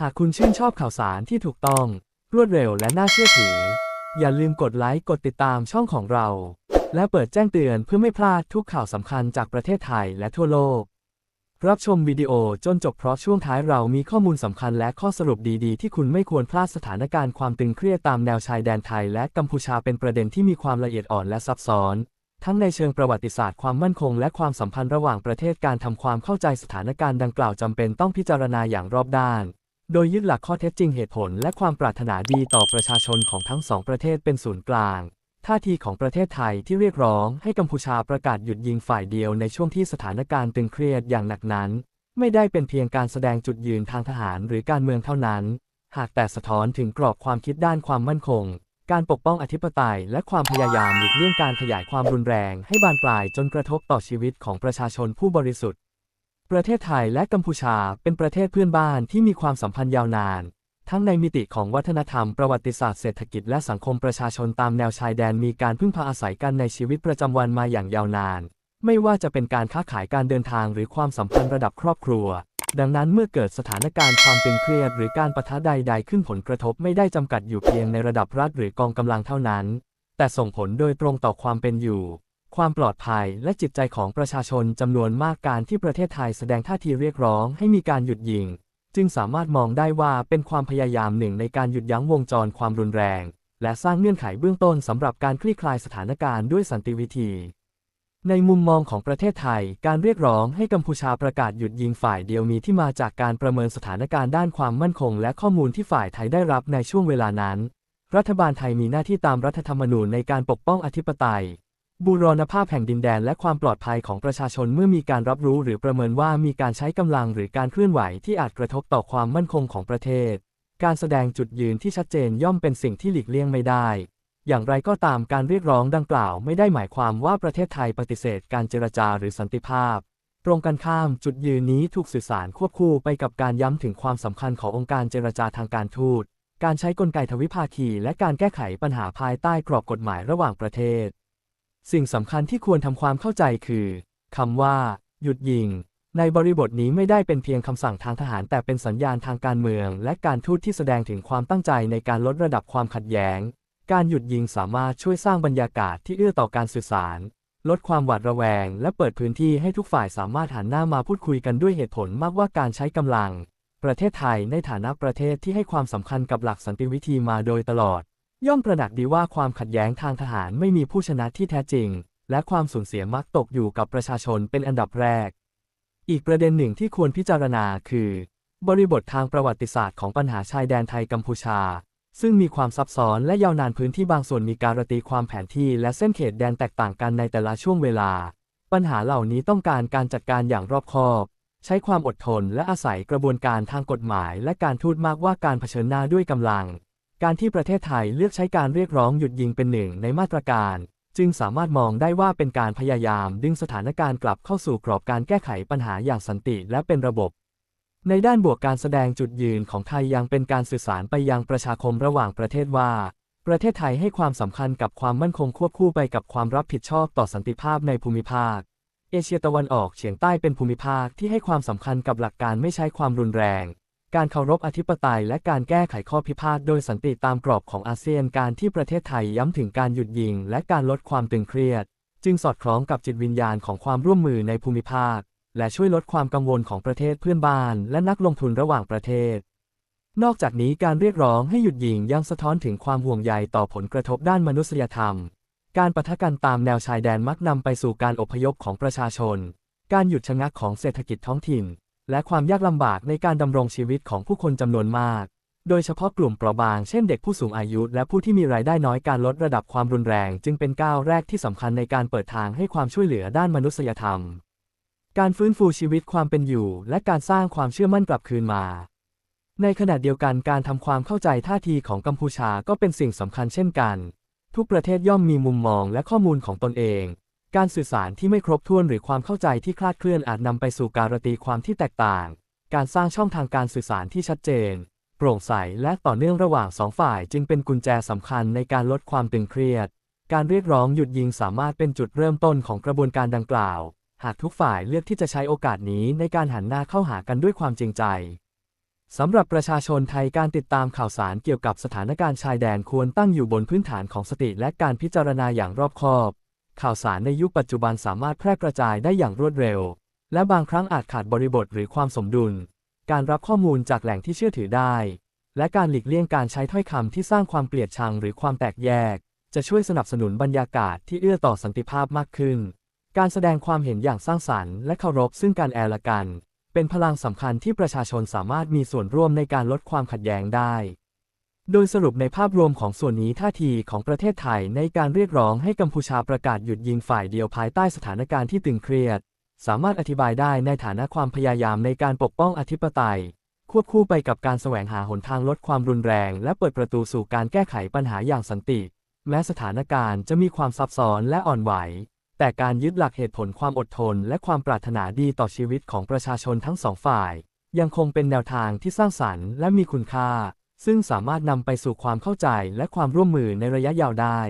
หากคุณชื่นชอบข่าวสารที่ถูกต้อง รวดเร็วและน่าเชื่อถือ อย่าลืมกดไลค์กดติดตามช่องของเรา และเปิดแจ้งเตือนเพื่อไม่พลาดทุกข่าวสำคัญจากประเทศไทยและทั่วโลก รับชมวิดีโอจนจบเพราะช่วงท้ายเรามีข้อมูลสำคัญและข้อสรุปดีๆ ที่คุณไม่ควรพลาดสถานการณ์ความตึงเครียดตามแนวชายแดนไทย และกัมพูชาเป็นประเด็นที่มีความละเอียดอ่อนและซับซ้อนทั้งในเชิงประวัติศาสตร์ความมั่นคงและความสัมพันธ์ระหว่างประเทศการทำความเข้าใจสถานการณ์ดังกล่าวจำเป็นต้องพิจารณาอย่างรอบด้าน โดยยึดหลักข้อเท็จจริงเหตุผล และความปรารถนาดีต่อประชาชนของทั้งสองประเทศเป็นศูนย์กลาง ท่าทีของประเทศไทยที่เรียกร้องให้กัมพูชาประกาศหยุดยิงฝ่ายเดียวในช่วงที่สถานการณ์ตึงเครียดอย่างหนักนั้น ไม่ได้เป็นเพียงการแสดงจุดยืนทางทหารหรือการเมืองเท่านั้น หากแต่สะท้อนถึงกรอบความคิดด้านความมั่นคง การปกป้องอธิปไตย และความพยายามหลีกเลี่ยงการขยายความรุนแรง ให้บานปลายจนกระทบต่อชีวิตของประชาชนผู้บริสุทธิ์ ประเทศไทยและกัมพูชาเป็นประเทศเพื่อนบ้านที่มีความสัมพันธ์ยาวนาน ทั้งในมิติของวัฒนธรรมประวัติศาสตร์เศรษฐกิจและสังคมประชาชนตามแนวชายแดนมีการพึ่งพาอาศัยกันในชีวิตประจำวันมาอย่างยาวนาน ไม่ว่าจะเป็นการค้าขายการเดินทางหรือความสัมพันธ์ระดับครอบครัว ดังนั้นเมื่อเกิดสถานการณ์ความตึงเครียด หรือการปะทะใด ๆ ขึ้นผลกระทบไม่ได้จำกัดอยู่เพียงในระดับรัฐหรือกองกำลังเท่านั้น แต่ส่งผลโดยตรงต่อความเป็นอยู่ ความปลอดภัยและจิตใจของประชาชนจำนวนมากการที่ประเทศไทยแสดงท่าทีเรียกร้องให้มีการหยุดยิง จึงสามารถมองได้ว่าเป็นความพยายามหนึ่งในการหยุดยั้งวงจรความรุนแรง และสร้างเงื่อนไขเบื้องต้นสำหรับการคลี่คลายสถานการณ์ด้วยสันติวิธี ในมุมมองของประเทศไทย การเรียกร้องให้กัมพูชาประกาศหยุดยิงฝ่ายเดียวมีที่มาจากการประเมินสถานการณ์ด้านความมั่นคง และข้อมูลที่ฝ่ายไทยได้รับในช่วงเวลานั้น รัฐบาลไทยมีหน้าที่ตามรัฐธรรมนูญในการปกป้องอธิปไตย บูรณภาพแห่งดินแดนและความปลอดภัยของประชาชนเมื่อมีการรับรู้หรือประเมินว่ามีการใช้กำลังหรือการเคลื่อนไหวที่อาจกระทบต่อความมั่นคงของประเทศ การแสดงจุดยืนที่ชัดเจนย่อมเป็นสิ่งที่หลีกเลี่ยงไม่ได้ อย่างไรก็ตามการเรียกร้องดังกล่าวไม่ได้หมายความว่าประเทศไทยปฏิเสธการเจรจาหรือสันติภาพ ตรงกันข้ามจุดยืนนี้ถูกสื่อสารควบคู่ไปกับการย้ำถึงความสำคัญขององค์การเจรจาทางการทูต การใช้กลไกทวิภาคี และการแก้ไขปัญหาภายใต้กรอบกฎหมายระหว่างประเทศ สิ่งสำคัญที่ควรทำความเข้าใจคือคำว่า หยุดยิง ในบริบทนี้ไม่ได้เป็นเพียงคำสั่งทางทหารแต่เป็นสัญญาณทางการเมือง และการทูตที่แสดงถึงความตั้งใจในการลดระดับความขัดแย้ง การหยุดยิงสามารถช่วยสร้างบรรยากาศที่เอื้อต่อการสื่อสาร ลดความหวาดระแวง และเปิดพื้นที่ให้ทุกฝ่ายสามารถหันหน้ามาพูดคุยกันด้วยเหตุผลมากกว่าการใช้กำลัง ประเทศไทยในฐานะประเทศที่ให้ความสำคัญกับหลักสันติวิธีมาโดยตลอด ย่อมตระหนักดีว่าความขัดแย้งทางทหารไม่มีผู้ชนะที่แท้จริง และความสูญเสียมักตกอยู่กับประชาชนเป็นอันดับแรก อีกประเด็นหนึ่งที่ควรพิจารณาคือ บริบททางประวัติศาสตร์ของปัญหาชายแดนไทยกัมพูชา ซึ่งมีความซับซ้อนและยาวนานพื้นที่บางส่วนมีการตีความแผนที่และเส้นเขตแดนแตกต่างกันในแต่ละช่วงเวลา ปัญหาเหล่านี้ต้องการการจัดการอย่างรอบคอบ ใช้ความอดทนและอาศัยกระบวนการทางกฎหมาย และการทูตมากกว่าการเผชิญหน้าด้วยกำลัง การที่ประเทศไทยเลือกใช้การเรียกร้องหยุดยิงเป็นหนึ่งในมาตรการ จึงสามารถมองได้ว่าเป็นการพยายามดึงสถานการณ์กลับเข้าสู่กรอบการแก้ไขปัญหาอย่างสันติและเป็นระบบ ในด้านบวกการแสดงจุดยืนของไทยยังเป็นการสื่อสารไปยังประชาคมระหว่างประเทศว่า ประเทศไทยให้ความสำคัญกับความมั่นคงควบคู่ไปกับความรับผิดชอบต่อสันติภาพในภูมิภาค เอเชียตะวันออกเฉียงใต้เป็นภูมิภาคที่ให้ความสำคัญกับหลักการไม่ใช้ความรุนแรง การเคารพอธิปไตยและการแก้ไขข้อพิพาทโดยสันติตามกรอบของอาเซียนการที่ประเทศไทยย้ำถึงการหยุดยิง และการลดความตึงเครียด จึงสอดคล้องกับจิตวิญญาณของความร่วมมือในภูมิภาค และช่วยลดความกังวลของประเทศเพื่อนบ้าน และนักลงทุนระหว่างประเทศ นอกจากนี้การเรียกร้องให้หยุดยิงยังสะท้อนถึงความห่วงใยต่อผลกระทบด้านมนุษยธรรม การปะทะกันตามแนวชายแดนมักนำไปสู่การอพยพของประชาชน การหยุดชะงักของเศรษฐกิจท้องถิ่น และความยากลำบากในการดำรงชีวิตของผู้คนจำนวนมาก โดยเฉพาะกลุ่มเปราะบาง เช่นเด็กผู้สูงอายุ และผู้ที่มีรายได้น้อยการลดระดับความรุนแรง จึงเป็นก้าวแรกที่สำคัญในการเปิดทางให้ความช่วยเหลือด้านมนุษยธรรม การฟื้นฟูชีวิตความเป็นอยู่ และการสร้างความเชื่อมั่นกลับคืนมา ในขณะเดียวกันการทำความเข้าใจท่าทีของกัมพูชาก็เป็นสิ่งสำคัญเช่นกัน ทุกประเทศย่อมมีมุมมองและข้อมูลของตนเอง การสื่อสารที่ไม่ครบถ้วนหรือความเข้าใจที่คลาดเคลื่อนอาจนำไปสู่การตีความที่แตกต่าง การสร้างช่องทางการสื่อสารที่ชัดเจน โปร่งใสและต่อเนื่องระหว่างสองฝ่ายจึงเป็นกุญแจสำคัญในการลดความตึงเครียด การเรียกร้องหยุดยิงสามารถเป็นจุดเริ่มต้นของกระบวนการดังกล่าว หากทุกฝ่ายเลือกที่จะใช้โอกาสนี้ในการหันหน้าเข้าหากันด้วยความจริงใจสำหรับประชาชนไทยการติดตามข่าวสารเกี่ยวกับสถานการณ์ชายแดนควรตั้งอยู่บนพื้นฐานของสติและการพิจารณาอย่างรอบคอบ ข่าวสารในยุคปัจจุบันสามารถแพร่กระจายได้อย่างรวดเร็ว และบางครั้งอาจขาดบริบทหรือความสมดุล การรับข้อมูลจากแหล่งที่เชื่อถือได้ และการหลีกเลี่ยงการใช้ถ้อยคำที่สร้างความเกลียดชังหรือความแตกแยก จะช่วยสนับสนุนบรรยากาศที่เอื้อต่อสันติภาพมากขึ้น การแสดงความเห็นอย่างสร้างสรรค์และเคารพซึ่งกันและกัน เป็นพลังสำคัญที่ประชาชนสามารถมีส่วนร่วมในการลดความขัดแย้งได้ โดยสรุปในภาพรวมของส่วนนี้ท่าทีของประเทศไทยในการเรียกร้องให้กัมพูชาประกาศหยุดยิงฝ่ายเดียวภายใต้สถานการณ์ที่ตึงเครียด สามารถอธิบายได้ในฐานะความพยายามในการปกป้องอธิปไตย ควบคู่ไปกับการแสวงหาหนทางลดความรุนแรง และเปิดประตูสู่การแก้ไขปัญหาอย่างสันติ แม้สถานการณ์จะมีความซับซ้อนและอ่อนไหว แต่การยึดหลักเหตุผลความอดทน และความปรารถนาดีต่อชีวิตของประชาชนทั้งสองฝ่าย ยังคงเป็นแนวทางที่สร้างสรรค์และมีคุณค่า ซึ่งสามารถนำไปสู่ความเข้าใจและความร่วมมือในระยะยาวได้